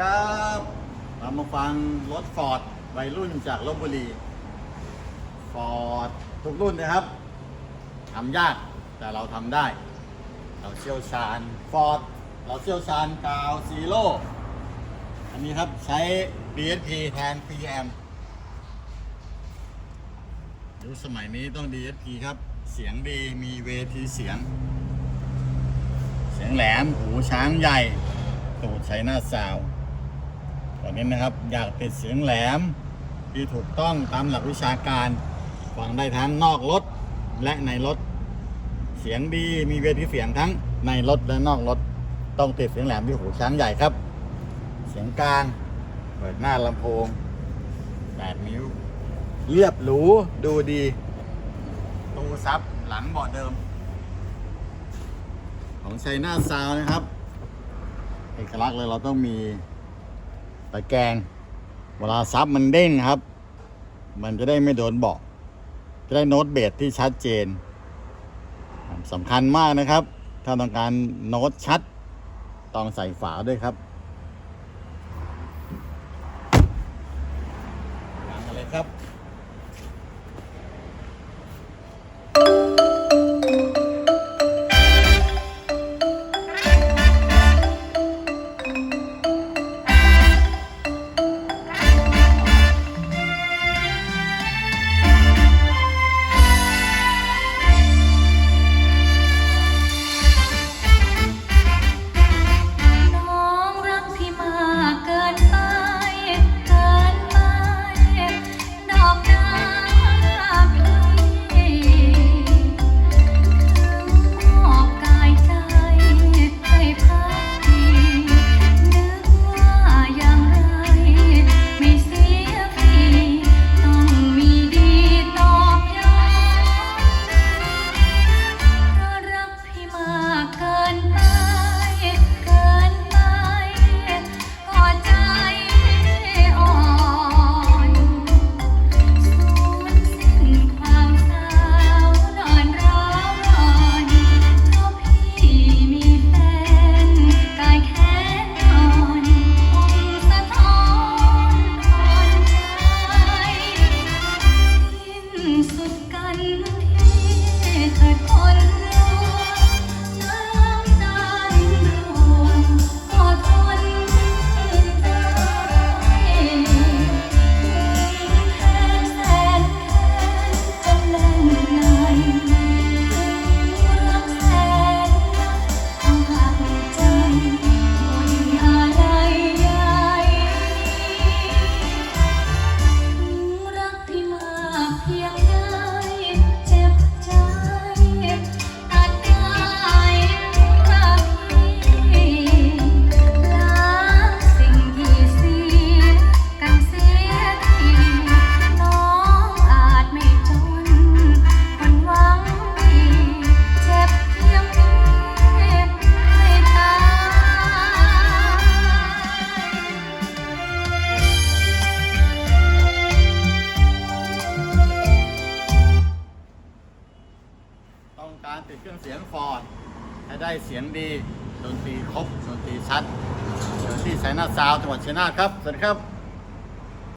ครับเรามาฟังรถฟอร์ดวัยรุ่นจากลบบุรีฟอร์ดทุกรุ่นนะครับทำยากแต่เราทำได้ เราเชี่ยวชาญฟอร์ดเราเชี่ยวชาญกาวซีโร่อันนี้ครับใช้ DSP แทน PM ยุคสมัยนี้ต้อง DSP ครับ เสียงดีมีเวทีเสียง เสียงแหลม หูช้างใหญ่ตูดใช้หน้าซาว ตอนนี้นะครับ อยากติดเสียงแหลม ที่ถูกต้องตามหลักวิชาการฟังได้ทั้งนอกรถและในรถ เสียงดีมีเวทีเสียงทั้งในรถและนอกรถ ต้องติดเสียงแหลมที่หูช้างใหญ่ครับ เสียงกลางเปิดหน้าลำโพง8นิ้ว เรียบหรูดูดีตู้ซับหลังเบาะเดิม ของชัยนาทซาวนะครับ เอกลักษณ์เลยเราต้องมี ตะแกรงเวลาซับมันเด้งครับ มันจะได้ไม่โดนเบาะจะได้โน้ตเบสที่ชัดเจนสำคัญมากนะครับ ถ้าต้องการโน้ตชัด ต้องใส่ฝาด้วยครับวางกันเลยครับ สียงฟอร์ดให้ได้เสียงดีดนตรีครบดนตรีชัดเชิญที่ไซนาซาวจังหวัดชัยนาครับสวัสดีครับ